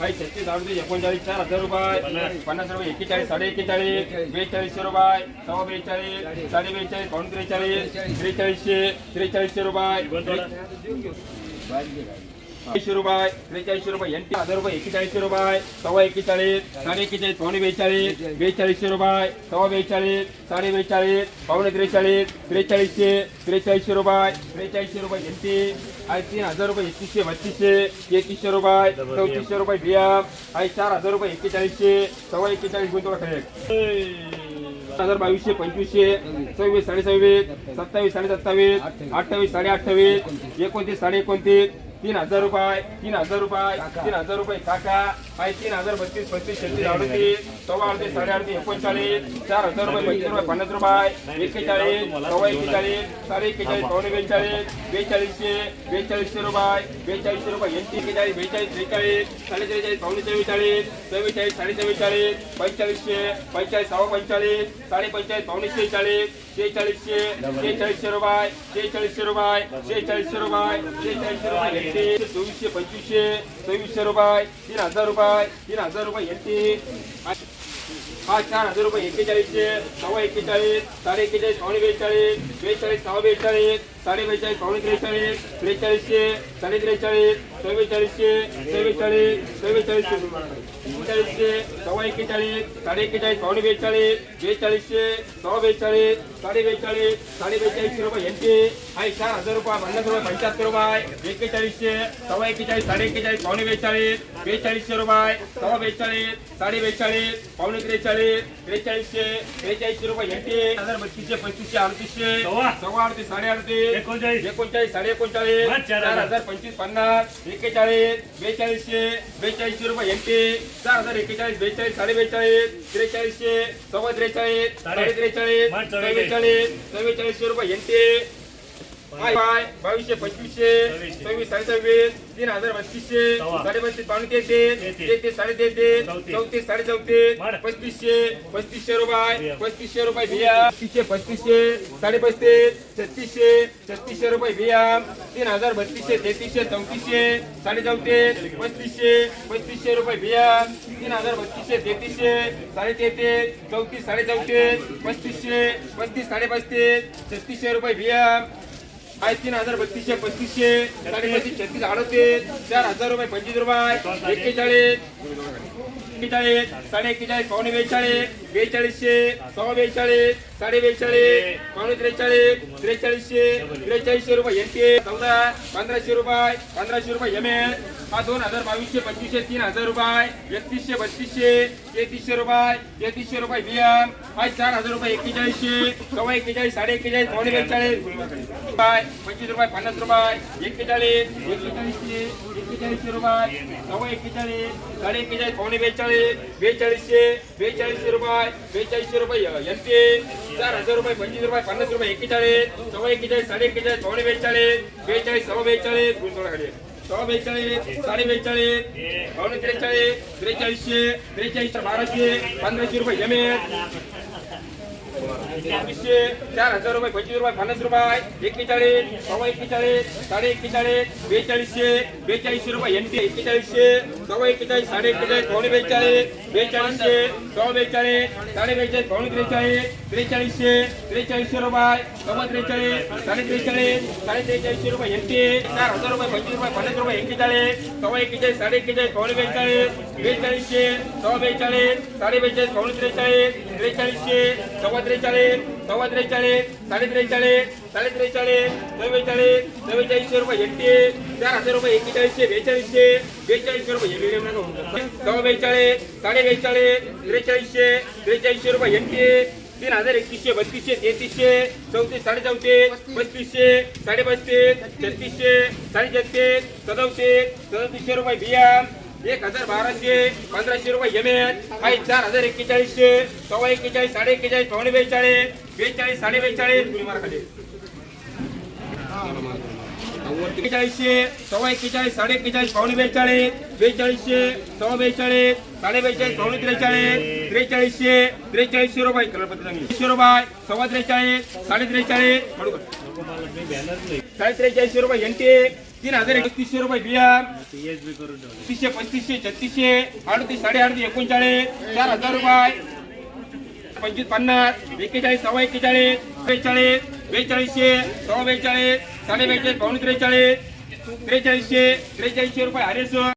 काही छत्तीस अडतीस एकोणचाळीस चार हजार रुपये पन्नास रुपये एक्केचाळीस साडे एक्केचाळीस बेचाळीसशे रुपये सव्वा बेचाळीस साडे बेचाळीस पाऊण त्रेचाळीस त्रेचाळीसशे त्रेचाळीसशे रुपये ऐंशी रुपये त्रेचाळीसशे रुपये एनटी हजार रुपये एकेचाळीसशे रुपये सव्वा एकेचाळीस साडे एक्केचाळीस पावणे बेचाळीस बेचाळीसशे रुपये सव्वा बेचाळीस साडे बेचाळीस पावणे त्रेचाळीस त्रेचाळीसशे त्रेचाळीसशे रुपये त्रेचाळीसशे रुपये एंटी आणि तीन हजार रुपये एकतीसशे बत्तीसशे एकतीसशे रुपये चौतीसशे रुपये बियाम आणि चार हजार रुपये एक्केचाळीसशे सव्वा एक्केचाळीस गुंतवणूक करेक्ट हजार बावीसशे पंचवीसशे सव्वीस साडे सव्वीस सत्तावीस साडे सत्तावीस अठ्ठावीस साडे अठ्ठावीस एकोणतीस साडे एकोणतीस तीन हजार रुपये तीन हजार रुपये तीन हजार रुपये काका आहे तीन हजार बत्तीस पस्तीस छत्तीस अडतीस सव्वा अडतीस साडे अडतीस एकोणचाळीस चार हजार रुपये पंचवीस रुपये पन्नास रुपये एक्केचाळीस सव्वा एक्केचाळीस साडे एक्केचाळीस पावणे बेचाळीस बेचाळीसशे बेचाळीसशे रुपये बेचाळीसशे रुपये एनटी एक्केचाळीस बेचाळीस त्रेचाळीस साडे त्रेचाळीस पावणे चव्वेचाळीस चव्वेचाळीस साडे चव्वेचाळीस पंचेचाळीसशे पंचेचाळीस सव्वा पंचेचाळीस साडे पंचेचाळीस पावणे शेहेचाळीस शेहेचाळीसशे शेहेचाळीसशे रुपये शेहेचाळीसशे रुपये शेहेचाळीसशे रुपये शेहेचाळीसशे रुपये एनटी चोवीसशे पंचवीसशे सव्वीसशे रुपये तीन हजार रुपये तीन हजार रुपये एनटी हा चार हजार रुपये एक्केचाळीसशे सव्वा एक्केचाळीस साडे एक्केचाळीस पावणे बेचाळीस बेचाळीस सव्वा बेचाळीस साडे बेचाळीस पावणे त्रेचाळीस त्रेचाळीसशे साडे त्रेचाळीस चव्वेचाळीसशे चव्वेचाळीस चव्वेचाळीसशे बेचाळीसशे सव्वा एक्केचाळीस साडे एक्केचाळीस पावणे बेचाळीस बेचाळीसशे सव्वा बेचाळीस साडे बेचाळीस साडे बेचाळीसशे रुपये यांचे. आहे चार हजार रुपये पन्नास रुपये पंच्याहत्तर रुपये. एक्केचाळीसशे सव्वा एक्केचाळीस साडे एक्केचाळीस पावणे बेचाळीस बेचाळीसशे रुपये. सव्वा बेचाळीस साडे बेचाळीस पावणे त्रेचाळीस त्रेचाळीसशे त्रेचाळीसशे रुपये यांचे. हजार बत्तीसशे पस्तीसशे अडतीसशे. सव्वा अडतीस साडे अडतीस एकोणचाळीस एकोणचाळीस साडे एकोणचाळीस चार हजार. पंचवीस पन्नास एक्केचाळीस बेचाळीसशे बेचाळीसशे रुपये यांचे चार हजार एक्केचाळीस बेचाळीस साडे बेचाळीस त्रेचाळीसशे सव्वा त्रेचाळीस साडे. त्रेचाळीस चव्वेचाळीस. चव्वेचाळीस चव्वेचाळीसशे रुपये बाय बावीसशे पंचवीसशे. सव्वीस साडे सव्वीस तीन हजार बत्तीसशे सव्वा. साडे बत्तीस पावणे तेहतीस तेहतीस. साडे तेहतीस चौतीस. साडे चौतीस. पस्तीसशे पस्तीसशे रुपये. पस्तीसशे रुपये बिया पस्तीसशे पस्तीसशे साडे पस्तीस छत्तीसशे छत्तीसशे रुपये बिया तीन हजार बत्तीसशे तेहतीसशे चौतीसशे साडे चौतीस पस्तीसशे पस्तीसशे रुपये बिया तीन हजार बत्तीसशे तेहतीसशे साडे तेहतीस चौतीस साडे चौतीस पस्तीसशे पस्तीस साडे पस्तीस छत्तीसशे रुपये बिया आहे तीन हजार बत्तीसशे पस्तीसशे. साडेपस्तीस छत्तीस अडतीस चार हजार रुपये पंचवीस रुपये. एक्केचाळीस. एक्केचाळीस. साडे एक्केचाळीस पावणे बेचाळीस. बेचाळीसशे सव्वा बेचाळीस साडे बेचाळीस पावणे त्रेचाळीस त्रेचाळीसशे त्रेचाळीसशे रुपये एनके चौदा पंधराशे रुपये पंधराशे रुपये एम एल हा दोन हजार बावीसशे पंचवीसशे तीन हजार रुपये एकतीसशे बत्तीसशे तेहतीसशे रुपये तेहतीसशे रुपये बियाम हा चार हजार रुपये एक्केचाळीसशे सव्वा एक्केचाळीस साडे एक्केचाळीस पावणे बेचाळीस रुपये पंचवीस रुपये पन्नास रुपये एक्केचाळीस एक्केचाळीसशे एक्केचाळीसशे रुपये सव्वा एक्केचाळीस साडे एक्केचाळीस पावणे बेचाळीस बेचाळीसशे बेचाळीसशे रुपये रुपये बेचाळीसशे रुपये एनपी चार हजार रुपये पंचवीस रुपये पन्नास रुपये एक्केचाळीस सव्वा एक्केचाळीस साडे एक्केचाळीस पावणे बेचाळीस बेचाळीस सव्वा बेचाळीस गुंतवणूक सव्वा बेचाळीस साडे बेचाळीस पावणे त्रेचाळीस त्रेचाळीसशे त्रेचाळीस बाराशे पंधराशे रुपये जमेल एकवीसशे चार हजार रुपये पंचवीस रुपये पन्नास रुपये एक्केचाळीस सव्वा एक्केचाळीस साडे एक्केचाळीस बेचाळीसशे बेचाळीसशे रुपये एनटी एक्केचाळीसशे सव्वा एक्केचाळीस साडे एक्केचाळीस पावणे बेचाळीस बेचाळीसशे सव्वा बेचाळीस साडे बेचाळीस पावणे त्रेचाळीस त्रेचाळीसशे त्रेचाळीसशे रुपये सव्वा त्रेचाळीस साडे त्रेचाळीस साडे त्रेचाळीसशे रुपये एनटी चार हजार रुपये पंचवीस रुपये पन्नास रुपये एक्केचाळीस सव्वा एक्केचाळीस साडे एक्केचाळीस पावणे बेचाळीस बेचाळीसशे सव्वा बेचाळीस साडे बेचाळीस पावणे त्रेचाळीस त्रेचाळीसशे सव्वा त्रेचाळीस त्रेचाळीस सव्वा त्रेचाळीस साडे त्रेचाळीस साडे त्रेचाळीस चव्वेचाळीस चव्वेचाळीसशे रुपये एकतीस चार हजार रुपये एक्केचाळीसशे बेचाळीसशे बेचाळीसशे रुपये हे सव्वा बेचाळीस साडे बेचाळीस त्रेचाळीसशे त्रेचाळीसशे रुपये एकतीस तीन हजार एकतीसशे बत्तीसशे तेहतीसशे चौतीस साडे चौतीस पस्तीसशे साडे पस्तीस छत्तीसशे साडे छत्तीस सदोतीस सदतीसशे रुपये बिया एक हजार बाराशे पंधराशे रुपये एम एच काही चार हजार एक्केचाळीसशे सव्वा एक्केचाळीस साडे एक्केचाळीस पावणे बेचाळीस बेचाळीस साडे बेचाळीस. एक्केचाळीसशे सव्वा एक्केचाळीस साडे एक्केचाळीस पावणे बेचाळीस. बेचाळीसशे सव्वा बेचाळीस साडे बेचाळीस पावणे त्रेचाळीस. त्रेचाळीसशे त्रेचाळीसशे रुपये. कलरपत्र रुपये सव्वा त्रेचाळीस साडे त्रेचाळीस. साडे त्रेचाळीसशे रुपये एनटी तीन हजार एकतीसशे रुपये बिया तीसशे पस्तीसशे छत्तीसशे अडतीस साडे अडतीस एकोणचाळीस चार हजार रुपये. पंचवीस पन्नास एक्केचाळीस सव्वा एक्केचाळीस बेचाळीस बेचाळीसशे सव्वा बेचाळीस साडे बेचाळीस पावणे त्रेचाळीस त्रेचाळीसशे त्रेचाळीसशे रुपये हरेस